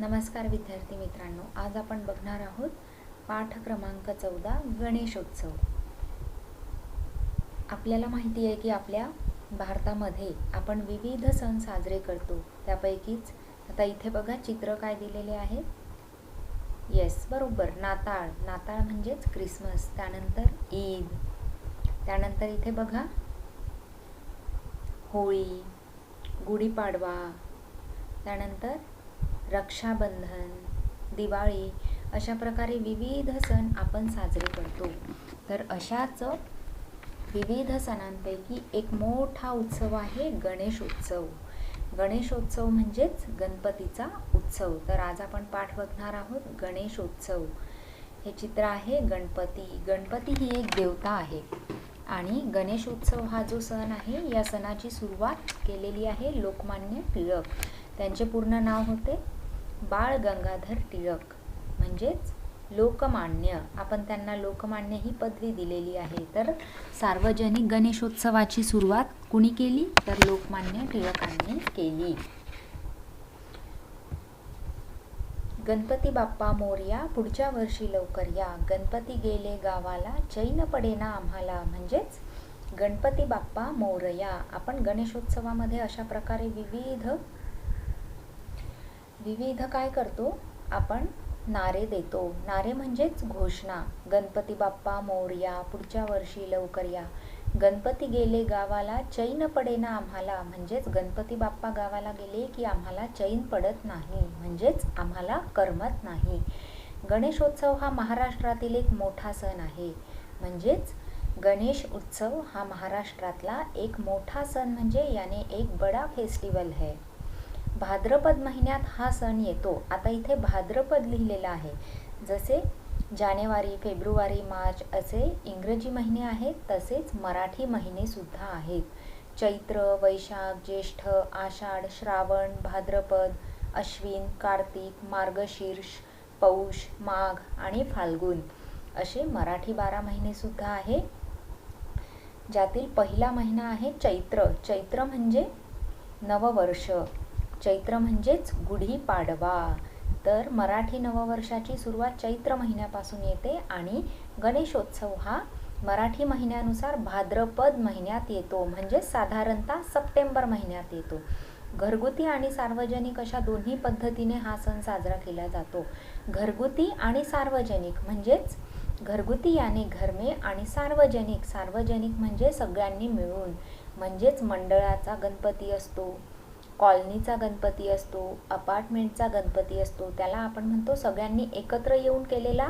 नमस्कार विद्यार्थी मित्रांनो आज आपण बघणार आहोत पाठ क्रमांक चौदा गणेशोत्सव. आपल्याला माहिती आहे की आपल्या भारतामध्ये आपण विविध सण साजरे करतो. त्यापैकीच आता इथे बघा चित्र काय दिलेले आहे? येस बरोबर. नाताळ. नाताळ म्हणजेच क्रिसमस त्यानंतर ईद. त्यानंतर इथे बघा होळी गुढीपाडवा. त्यानंतर रक्षाबंधन दिवाळी अशा प्रकारे विविध सण आपण साजरे करतो. तर अशाच विविध सणांपैकी एक मोठा उत्सव आहे गणेशोत्सव. गणेशोत्सव म्हणजेच गणपतीचा उत्सव. तर आज आपण पाठ बघणार आहोत गणेशोत्सव. हे चित्र आहे गणपती. गणपती ही एक देवता आहे. आणि गणेशोत्सव हा जो सण आहे या सणाची सुरुवात केलेली आहे लोकमान्य टिळक. त्यांचे पूर्ण नाव होते बाळ गंगाधर टिळक. म्हणजेच लोकमान्य. आपण त्यांना लोकमान्य ही पदवी दिलेली आहे. तर सार्वजनिक गणेशोत्सवाची सुरुवात कुणी केली? तर लोकमान्य टिळकांनी केली. गणपती बाप्पा मोरया पुढच्या वर्षी लवकर या. गणपती गेले गावाला चैन पडेना आम्हाला. म्हणजेच गणपती बाप्पा मोरया. आपण गणेशोत्सवामध्ये अशा प्रकारे विविध विविध काय करतो? आपण नारे देतो. नारे म्हणजेच घोषणा. गणपती बाप्पा मोरया पुढच्या वर्षी लवकर या. गणपती गेले गावाला चैन पडेना आम्हाला. म्हणजेच गणपती बाप्पा गावाला गेले की आम्हाला चैन पडत नाही. म्हणजेच आम्हाला करमत नाही. गणेशोत्सव हा महाराष्ट्रातील एक मोठा सण आहे. म्हणजेच गणेश उत्सव हा महाराष्ट्रातला एक मोठा सण म्हणजे याने एक बडा फेस्टिवल है. भाद्रपद महिन्यात हा सण येतो. आता इथे भाद्रपद लिहिलेला आहे. जसे जानेवारी फेब्रुवारी मार्च असे इंग्रजी महिने आहेत तसेच मराठी महिनेसुद्धा आहेत. चैत्र वैशाख ज्येष्ठ आषाढ श्रावण भाद्रपद अश्विन कार्तिक मार्गशीर्ष पौष माघ आणि फाल्गुन असे मराठी बारा महिनेसुद्धा आहे. ज्यातील पहिला महिना आहे चैत्र. चैत्र म्हणजे नववर्ष. चैत्र म्हणजेच गुढीपाडवा तर मराठी नववर्षाची सुरुवात चैत्र महिन्यापासून येते आणि गणेशोत्सव हा मराठी महिन्यानुसार भाद्रपद महिन्यात येतो. म्हणजे साधारणतः सप्टेंबर महिन्यात येतो. घरगुती आणि सार्वजनिक अशा दोन्ही पद्धतीने हा सण साजरा केला जातो. घरगुती आणि सार्वजनिक म्हणजेच घरगुती याने घरमे आणि सार्वजनिक. सार्वजनिक म्हणजे सगळ्यांनी मिळून. म्हणजेच मंडळाचा गणपती असतो. कॉलनीचा गणपती असतो अपार्टमेंटचा गणपती असतो त्याला आपण म्हणतो सगळ्यांनी एकत्र येऊन केलेला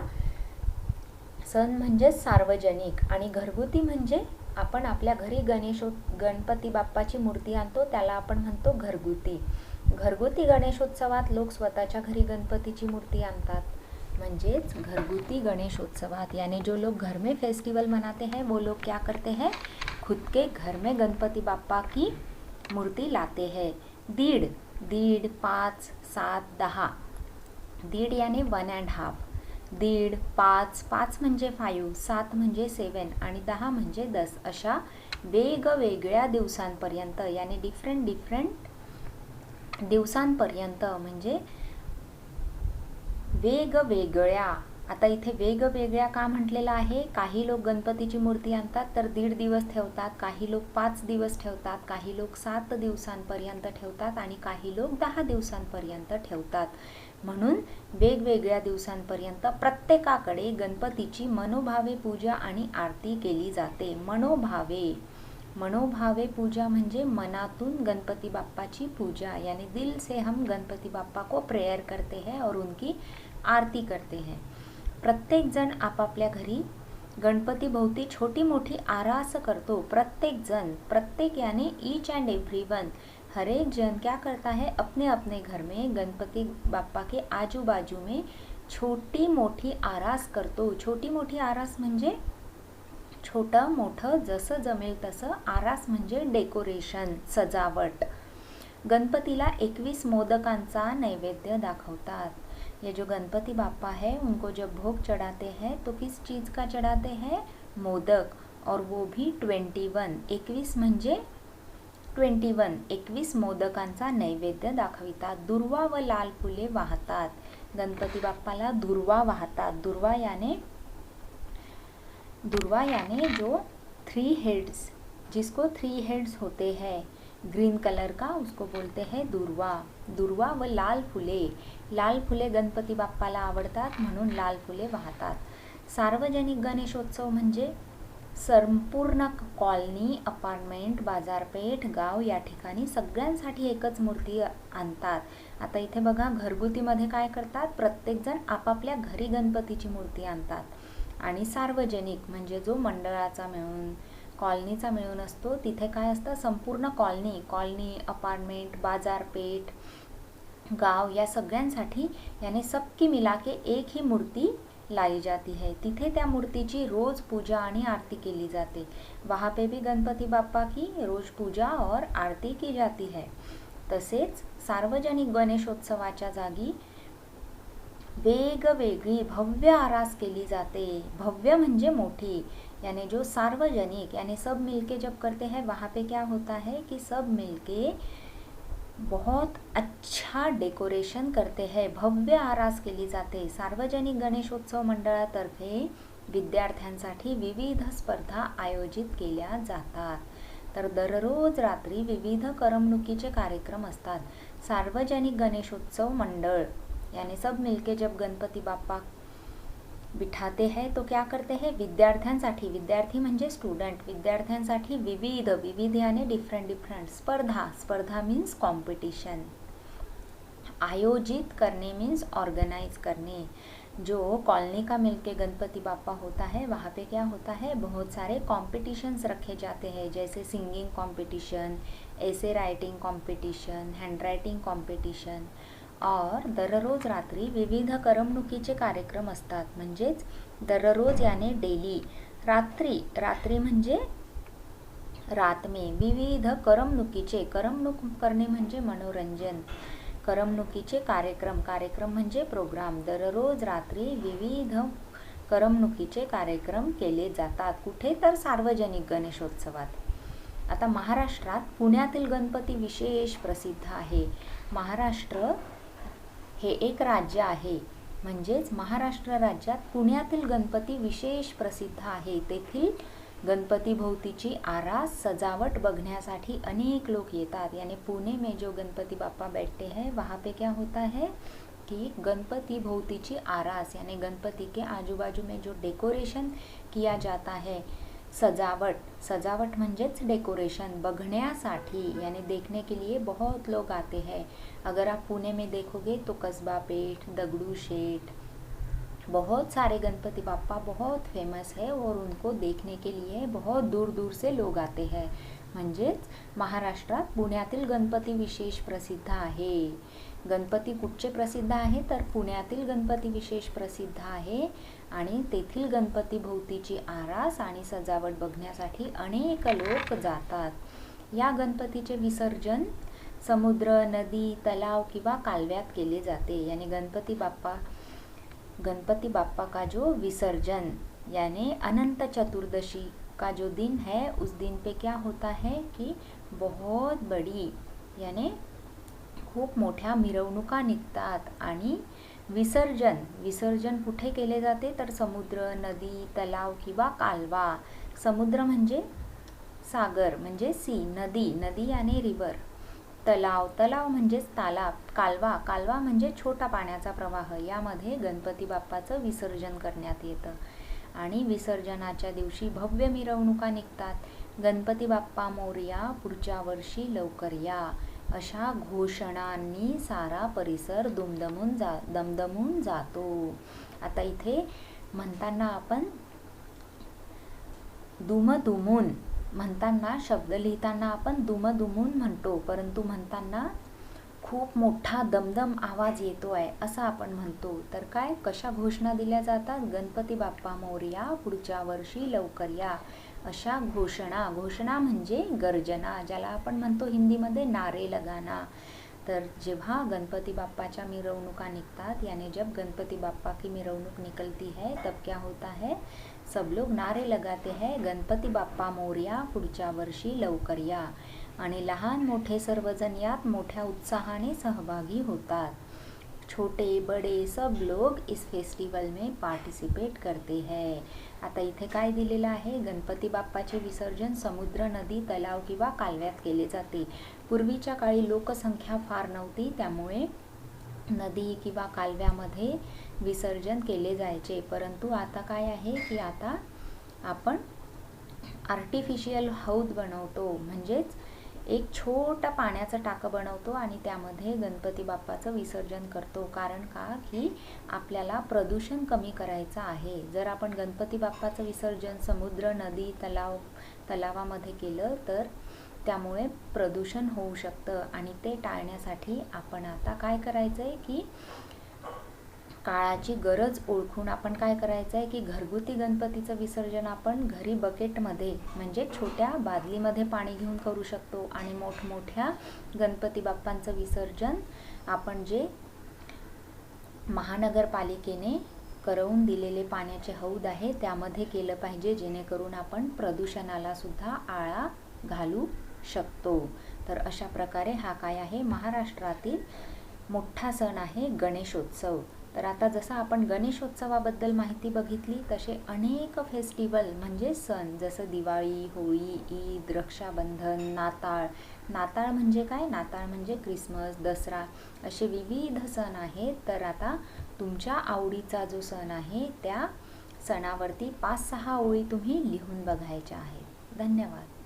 सण म्हणजे सार्वजनिक. आणि घरगुती म्हणजे आपण आपल्या घरी गणेशो गणपती बाप्पाची मूर्ती आणतो त्याला आपण म्हणतो घरगुती. घरगुती गणेशोत्सवात लोक स्वतःच्या घरी गणपतीची मूर्ती आणतात. म्हणजेच घरगुती गणेशोत्सवात. यानी जो लोग घर में फेस्टिवल मनाते हैं वो लोग क्या करते हैं? खुद के घर में गणपति बाप्पा की मूर्ति लाते हैं. दीड दीड पाच सात दहा. दीड याने वन अँड हाफ दीड पाच पाच म्हणजे फाईव्ह सात म्हणजे सेवन आणि दहा म्हणजे दस. अशा वेगवेगळ्या दिवसांपर्यंत याने डिफरंट डिफरंट दिवसांपर्यंत म्हणजे वेगवेगळ्या आता इथे वेगवेगळ्या का म्हटलेलं आहे? काही लोक गणपतीची मूर्ती आणतात तर दीड दिवस ठेवतात काही लोक पाच दिवस ठेवतात काही लोक सात दिवसांपर्यंत ठेवतात आणि काही लोक दहा दिवसांपर्यंत ठेवतात. म्हणून वेगवेगळ्या दिवसांपर्यंत प्रत्येकाकडे गणपतीची मनोभावे पूजा आणि आरती केली जाते. मनोभावे. मनोभावे पूजा म्हणजे मनातून गणपती बाप्पाची पूजा. यानी दिल से हम गणपती बाप्पा को प्रेयर करते हैं और उनकी आरती करते हैं. प्रत्येकजण आपापल्या घरी गणपतीभोवती छोटी मोठी आरास करतो. प्रत्येकजण प्रत्येक याने ईच अँड एव्हरी वन हर एक जन. क्या करता है? अपने अपने घर में गणपति बाप्पा के आजू बाजू में छोटी मोठी आरास करतो. छोटी मोठी आरास म्हणजे छोटं मोठं जसं जमेल तसं. आरास म्हणजे डेकोरेशन सजावट. गणपतीला एकवीस मोदकांचा नैवेद्य दाखवतात. ये जो गणपति बापा है उनको जब भोग चढ़ाते हैं तो किस चीज़ का चढ़ाते हैं? मोदक। और वो भी ट्वेंटी वन एकवीस म्हणजे ट्वेंटी वन एकवीस मोदकांचा नैवेद्य दाखवितात. दुर्वा व लाल फुले वाहतात. गणपती बाप्पाला दुर्वा वाहतात. दुर्वा याने दुर्वा याने जो थ्री हेड्स जिसको थ्री हेड्स होते हैं ग्रीन कलर का उसको बोलते हैं दुर्वा। दुर्वा व लाल फुले। लाल फुले गणपती बाप्पाला आवडतात म्हणून लाल फुले वाहतात. सार्वजनिक गणेशोत्सव म्हणजे संपूर्ण कॉलनी अपार्टमेंट बाजारपेठ गाव या ठिकाणी सगळ्यांसाठी एकच मूर्ती आणतात. आता इथे बघा घरगुतीमध्ये काय करतात? प्रत्येकजण आपापल्या घरी गणपतीची मूर्ती आणतात. आणि सार्वजनिक म्हणजे जो मंडळाचा मिळून कॉलनीचा मिळून असतो. तिथे काय असतं? संपूर्ण कॉलनी कॉलनी अपार्टमेंट बाजारपेठ गाव या सगळ्यांसाठी याने सबकी मिला के एक ही मूर्ती लाई जाती है. तिथे त्या मूर्तीची रोज पूजा आणि आरती केली जाते. वहाँ पे भी गणपती बाप्पा की रोज पूजा और आरती की जाती है. तसेच सार्वजनिक गणेशोत्सवाच्या जागी वेगवेगळी भव्य आरास केली जाते. भव्य म्हणजे मोठी. यानी जो सार्वजनिक यानी सब मिलके जब करते हैं वहाँ पे क्या होता है कि सब मिलके बहुत अच्छा डेकोरेशन करते हैं भव्य आरास केली जाते सार्वजनिक गणेशोत्सव मंडळातर्फे विद्यार्थ्यांसाठी विविध स्पर्धा आयोजित केल्या जातात. तर दररोज रात्री विविध करमणुकीचे कार्यक्रम असतात. सार्वजनिक गणेशोत्सव मंडळ याने सब मिलके जब गणपती बाप्पा बिठाते हैं तो क्या करते हैं? विद्यार्थ्यांसाठी. विद्यार्थी म्हणजे स्टुडंट विद्यार्थ्यांसाठी विविध विविध याने डिफरंट डिफरंट स्पर्धा. स्पर्धा मीन्स कॉम्पिटिशन आयोजित करने मीन्स ऑर्गेनाइज करने जो कॉलोनी का मिलके गणपति बापा होता है, वहाँ पे क्या होता है? बहुत सारे कॉम्पिटिशन्स रखे जाते हैं, जैसे सिंगिंग कॉम्पिटिशन ऐसे writing competition hand writing competition और दररोज रात्री विविध करमणुकीचे कार्यक्रम असतात. म्हणजेच दररोज याने डेली रात्री रात्री म्हणजे रात मे विविध करमणुकीचे करमणूक करणे म्हणजे मनोरंजन करमणुकीचे कार्यक्रम कार्यक्रम म्हणजे प्रोग्राम. दररोज रात्री विविध करमणुकीचे कार्यक्रम केले जातात. कुठे तर सार्वजनिक गणेशोत्सवात. आता महाराष्ट्रात पुण्यातील गणपती विशेष प्रसिद्ध आहे. महाराष्ट्र हे एक राज्य आहे. म्हणजेच महाराष्ट्र राज्यात पुण्यातील गणपती विशेष प्रसिद्ध आहे. तेथील गणपतीभोवतीची आरास सजावट बघण्यासाठी अनेक लोक येतात. याने पुणे में जो गणपती बाप्पा बैठते हैं वहाँ पे क्या होता है कि गणपति भोवतीची आरास यानी गणपति के आजू बाजू में जो डेकोरेशन किया जाता है सजावट सजावट म्हणजेच डेकोरेशन बघण्यासाठी यानी देखने के लिए बहुत लोग आते हैं. अगर आप पुणे में देखोगे तो कस्बा पेठ दगड़ू शेठ बहुत सारे गणपति बापा बहुत फेमस है और उनको देखने के लिए बहुत दूर दूर से लोग आते हैं। म्हणजेच महाराष्ट्रात पुण्यातील गणपती विशेष प्रसिद्ध आहे. गणपती कुठचे प्रसिद्ध आहे? तर पुण्यातील गणपती विशेष प्रसिद्ध आहे आणि तेथील गणपती भोवतीची आरास आणि सजावट बघण्यासाठी अनेक लोक जातात. या गणपतीचे विसर्जन समुद्र नदी तलाव किंवा कालव्यात केले जाते. याने गणपती बाप्पा गणपती बाप्पा का जो विसर्जन यानी अनंत चतुर्दशी का जो दिन है उस दिन पे क्या होता है कि बहुत बड़ी यानी खूप मोठ्या मिरवणुका निघतात आणि विसर्जन विसर्जन कुठे केले जाते? तर समुद्र नदी तलाव किंवा कालवा. समुद्र म्हणजे सागर म्हणजे सी नदी. नदी आणि रिवर तलाव तलाव म्हणजेच तालाब कालवा कालवा म्हणजे छोटा पाण्याचा प्रवाह. यामध्ये गणपती बाप्पाचं विसर्जन करण्यात येतं. आणि विसर्जनाच्या दिवशी भव्य मिरवणुका निघतात. गणपती बाप्पा मोर्या पुढच्या वर्षी लवकर या. अशा घोषणांनी सारा परिसर दुमदमून जा दमदमून जातो. आता इथे म्हणताना आपण दुमदुमून म्हणताना शब्द लिहिताना आपण दुमदुमून म्हणतो परंतु म्हणताना खूप मोठा दमदम आवाज येतो आहे असं आपण म्हणतो. तर काय? कशा घोषणा दिल्या जातात? गणपती बाप्पा मोर्या पुढच्या वर्षी लवकर या. अशा घोषणा. घोषणा म्हणजे गर्जना ज्याला आपण म्हणतो हिंदीमध्ये नारे लगाना. तर जेव्हा गणपती बाप्पाच्या मिरवणुका निघतात यानी जब गणपती बाप्पा की मिरवणूक निकलती है तब क्या होता है? सब लोग नारे लगाते हैं गणपती बाप्पा मोर्या पुढच्या वर्षी लवकर या आणि लहान मोठे सर्वजण यात मोठ्या उत्साहाने सहभागी होतात. छोटे बडे सब लोग इस फेस्टिवल में पार्टिसिपेट करते है. आता इथे काय दिलेलं आहे? गणपती बाप्पाचे विसर्जन समुद्र नदी तलाव किंवा कालव्यात केले जाते. पूर्वीच्या काळी लोकसंख्या फार नव्हती त्यामुळे नदी किंवा कालव्यामध्ये विसर्जन केले जायचे. परंतु आता काय आहे की आता आपण आर्टिफिशियल हौद बनवतो. म्हणजेच एक छोटा पाण्याचं टाकं बनवतो आणि त्यामध्ये गणपती बाप्पाचं विसर्जन करतो. कारण का? की आपल्याला प्रदूषण कमी करायचं आहे. जर आपण गणपती बाप्पाचं विसर्जन समुद्र नदी तलाव तलावामध्ये केलं तर त्यामुळे प्रदूषण होऊ शकतं आणि ते टाळण्यासाठी आपण आता काय करायचं आहे की काळाची गरज ओळखून आपण काय करायचं आहे की घरगुती गणपतीचं विसर्जन आपण घरी बकेटमध्ये म्हणजे छोट्या बादलीमध्ये पाणी घेऊन करू शकतो आणि मोठमोठ्या गणपती बाप्पांचं विसर्जन आपण जे महानगरपालिकेने करवून दिलेले पाण्याचे हौद आहे त्यामध्ये केलं पाहिजे जेणेकरून आपण प्रदूषणाला सुद्धा आळा घालू शकतो. तर अशा प्रकारे हा काय आहे? महाराष्ट्रातील मोठा सण आहे गणेशोत्सव. तर आता जसं आपण गणेशोत्सवाबद्दल माहिती बघितली तसे अनेक फेस्टिवल म्हणजे सण जसं दिवाळी होळी ईद रक्षाबंधन नाताळ. नाताळ म्हणजे काय? नाताळ म्हणजे क्रिसमस दसरा असे विविध सण आहेत. तर आता तुमच्या आवडीचा जो सण आहे त्या सणावरती पाच सहा ओळी तुम्ही लिहून बघायच्या आहेत. धन्यवाद.